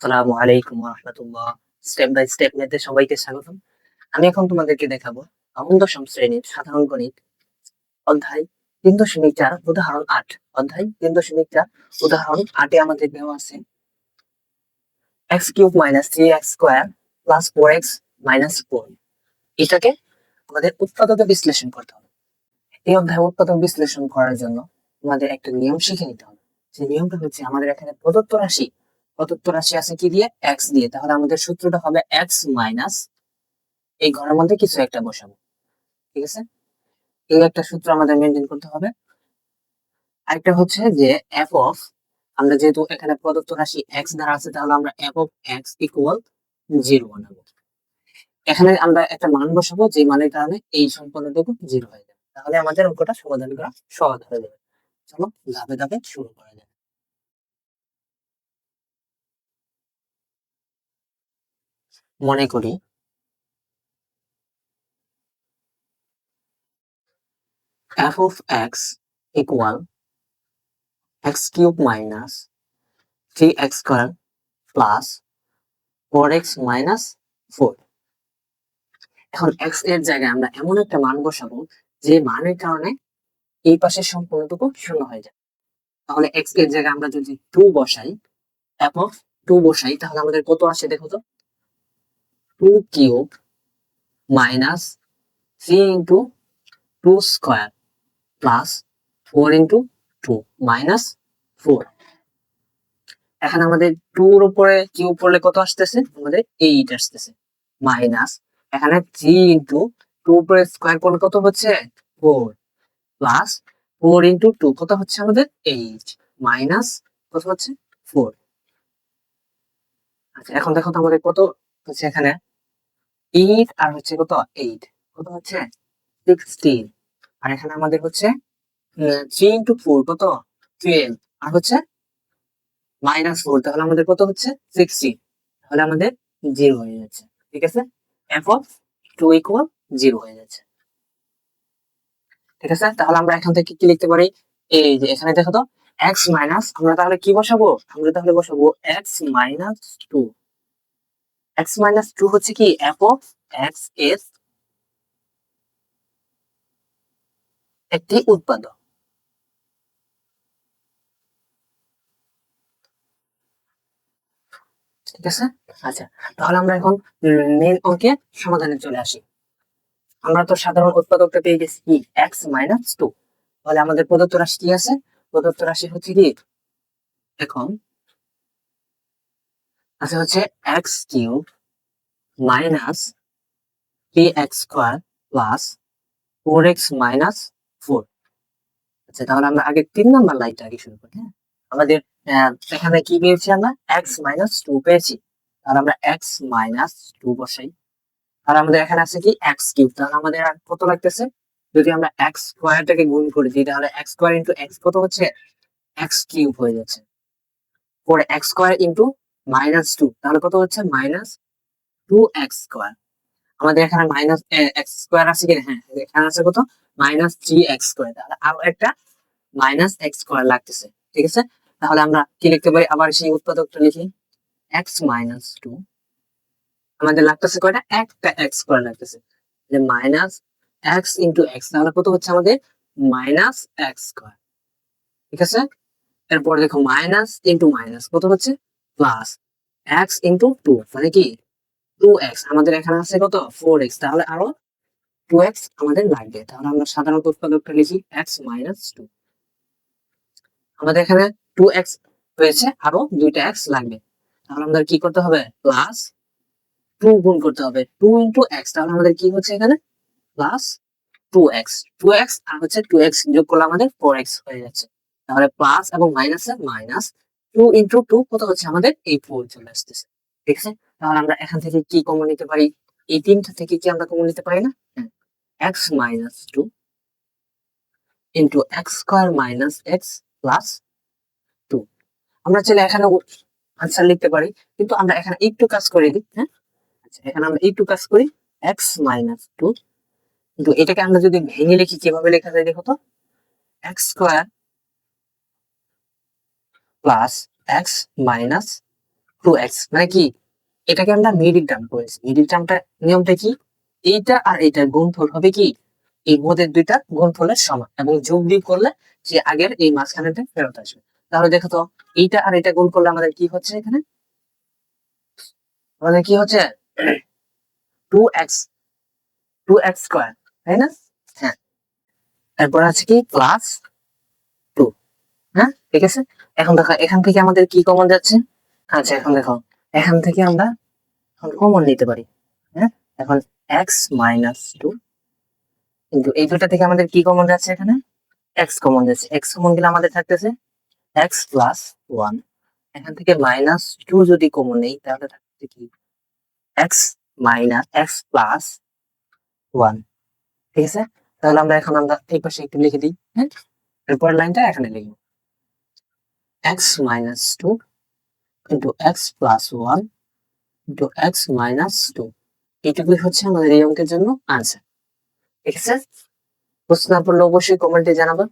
আসসালামু আলাইকুম রহমতুল্লাহ step by step সবাইকে স্বাগতম। আমি এখন তোমাদেরকে দেখাবো দশম শ্রেণির সাধারণ গণিত অধ্যায় তিন দশমিক চার, উদাহরণ আট। অধ্যায় তিন দশমিক চার, উদাহরণ আটে আমাদের দেওয়া আছে। X cube minus three x square plus four x minus four. এটাকে আমাদের উৎপাদকে বিশ্লেষণ করতে হবে। এই অধ্যায় উৎপাদক বিশ্লেষণ করার জন্য আমাদের একটা নিয়ম শিখে নিতে হবে। সেই নিয়মটা হচ্ছে আমাদের এখানে প্রদত্ত রাশি প্রদত্ত আছে কি দিয়ে? এক্স দিয়ে। তাহলে আমাদের সূত্রটা হবে এক্স মাইনাস এই ঘরের মধ্যে কিছু একটা বসাবো। ঠিক আছে? এই একটা সূত্র আমাদের মেনটেন করতে হবে। আরেকটা হচ্ছে যে এফ অফ আমরা যেহেতু এখানে প্রদত্ত রাশি এক্স দ্বারা আছে, তাহলে আমরা f of x equal zero বানাবো। এখানে আমরা একটা মান বসাবো, যে মানের কারণে এই সম্পূর্ণটুকু জিরো হয়ে যাবে। তাহলে আমাদের অঙ্কটা সমাধান করা সহজ হয়ে যাবে। চলো ধাপে ধাপে শুরু করা যাবে মনে করি। f of x cube minus three x 3x plus plus 4x minus 4 এখন এক্সের জায়গায় আমরা এমন একটা মান বসাবো, যে মানের কারণে এই পাশের সম্পূর্ণটুকু শূন্য হয়ে যায়। তাহলে এক্সের জায়গায় আমরা যদি টু বসাই, f of 2 বসাই, তাহলে আমাদের কত আসে দেখো তো? 2 cube minus 3 into 2 square plus four into two minus four এখন আমাদের টুর উপরে কিউ পড়লে কত আসতেছে? আমাদের এইট আসতেছে। মাইনাস এখানে থ্রি ইন্টু টু উপরে স্কোয়ার করলে কত হচ্ছে? Four plus four into two কত হচ্ছে আমাদের? এইট মাইনাস কত হচ্ছে? ফোর আচ্ছা এখন দেখো তো আমাদের কত হচ্ছে এখানে? এইট আর হচ্ছে কত? এইট কত হচ্ছে? সিক্সটিন আর এখানে আমাদের হচ্ছে থ্রি ইন্টু ফোর কত? টুয়েলভ আর হচ্ছে মাইনাস ফোর তাহলে আমাদের কত হচ্ছে? সিক্সটি তাহলে আমাদের জিরো হয়ে যাচ্ছে। ঠিক আছে? F of two equal zero হয়ে যাচ্ছে। ঠিক আছে? তাহলে আমরা এখান থেকে কি লিখতে পারি? এই যে এখানে দেখো তো এক্স মাইনাস আমরা তাহলে কি বসাবো? আমরা তাহলে বসাবো x minus two x minus two হচ্ছে কি এফ অফ এক্স এস একটি উৎপাদক। ঠিক আছে? আচ্ছা তাহলে আমরা এখন মেন অঙ্কে সমাধানে চলে আসি। আমরা তো সাধারণ উৎপাদকটা পেয়ে গেছি কি? এক্স মাইনাস টু তাহলে আমাদের প্রদত্ত রাশি কি আছে? প্রদত্ত রাশি হচ্ছে কি? এখন আচ্ছা হচ্ছে x cube minus three x square plus four x minus four আচ্ছা তাহলে আমরা আগে তিন নাম্বার লাইনটা আগে শুরু করি হ্যাঁ? আমাদের এখানে কি পেয়েছি আমরা? এক্স মাইনাস টু পেয়েছি। তাহলে আমরা এক্স মাইনাস টু বসাই। আর আমাদের এখানে আছে কি? X cube. তাহলে আমাদের আর কত লাগতেছে? যদি আমরা এক্স স্কোয়ারটাকে গুণ করে, দিই, তাহলে এক্স স্কোয়ার ইন্টু এক্স কত হচ্ছে? এক্স কিউব হয়ে যাচ্ছে। পরে x square into minus two, তাহলে কত হচ্ছে? Minus two x square. আমাদের এখানে মাইনাস এক্স স্কোয়ার আছে কিনা? হ্যাঁ এখানে আছে কত? Minus three x square. তাহলে আরও একটা মাইনাস এক্স স্কোয়ার লাগতেছে, ঠিক আছে? তাহলে আমরা কি লিখতে পারি? আবার সেই উৎপাদকটা লিখি। এক্স মাইনাস টু, আমাদের লাগতেছে কয়টা? একটা এক্স স্কোয়ার লাগতেছে। যে মাইনাস এক্স ইন্টু এক্স, তাহলে কত হচ্ছে আমাদের? মাইনাস এক্স স্কোয়ার, ঠিক আছে? এরপর দেখো মাইনাস ইন্টু মাইনাস কত হচ্ছে? প্লাস এক্স ইন্টু টু মানে কি? টু এক্স আমাদের এখানে আছে কত? ফোর এক্স তাহলে আরও টু এক্স আমাদের লাগবে। তাহলে আমরা সাধারণত উৎপাদকটা লিখি এক্স মাইনাস টু আমাদের এখানে টু এক্স হয়েছে, আরও দুইটা এক্স লাগবে। তাহলে আমাদের কি করতে হবে? প্লাস টু গুণ করতে হবে। টু ইন্টু এক্স তাহলে আমাদের কি হচ্ছে এখানে? Plus two x two x আর হচ্ছে টু এক্স যোগ করলে আমাদের ফোর এক্স হয়ে যাচ্ছে। তাহলে প্লাস এবং মাইনাসে মাইনাস টু ইন্টু টু কত হচ্ছে? আমাদের এই ফোর চলে আসতেছে। ঠিক আছে? তাহলে আমরা এখান থেকে কি কমন নিতে পারি? এই তিনটা থেকে কি আমরা কমন নিতে পারি না? X minus two into x square minus x plus two আমরা চাইলে এখানে আনসার লিখতে পারি, কিন্তু আমরা এখানে একটু কাজ করে দিই হ্যাঁ? আচ্ছা এখানে আমরা একটু কাজ করি। এক্স মাইনাস টু কিন্তু এটাকে আমরা যদি ভেঙে লিখি, কীভাবে লেখা যায় দেখো তো? X square plus X minus two X মানে কি? এটাকে আমরা মিডিল টার্ম করেছি মিডিল টার্মটা নিয়মটা কি? এইটা আর এইটার গুণফল হবে কি? এই মধ্যের দুইটা গুণফলের সমান এবং যোগ বিয়োগ করলে যে আগের এই মাঝখানেটা ফেরত আসবে। তাহলে দেখো তো, এইটা আর এটা গুণ করলে আমাদের কি হচ্ছে এখানে? আমাদের কি হচ্ছে? Two x two x square তাই না? হ্যাঁ। তারপর আছে কি? প্লাস হ্যাঁ ঠিক আছে? এখন দেখো, এখান থেকে আমাদের কি কমন যাচ্ছে? আচ্ছা এখন দেখো, এখান থেকে আমরা কমন নিতে পারি হ্যাঁ? এখন এক্স মাইনাস টু কিন্তু এই দুটা থেকে আমাদের কি কমন যাচ্ছে এখানে? এক্স কমন যাচ্ছে। এক্স কমন গেলে আমাদের থাকতেছে এক্স প্লাস ওয়ান এখান থেকে মাইনাস টু যদি কমন নেই, তাহলে থাকছে কি? X minus x plus one ঠিক আছে? তাহলে আমরা এখন আমরা এই পাশে একটু লিখে দিই হ্যাঁ? এরপর লাইনটা এখানে লিখব। X minus two into x plus one into x minus two এইটুকুই হচ্ছে আমাদের এই অঙ্কের জন্য আনসার ঠিক আছে? প্রশ্ন পারলে অবশ্যই কমেন্টে জানাবেন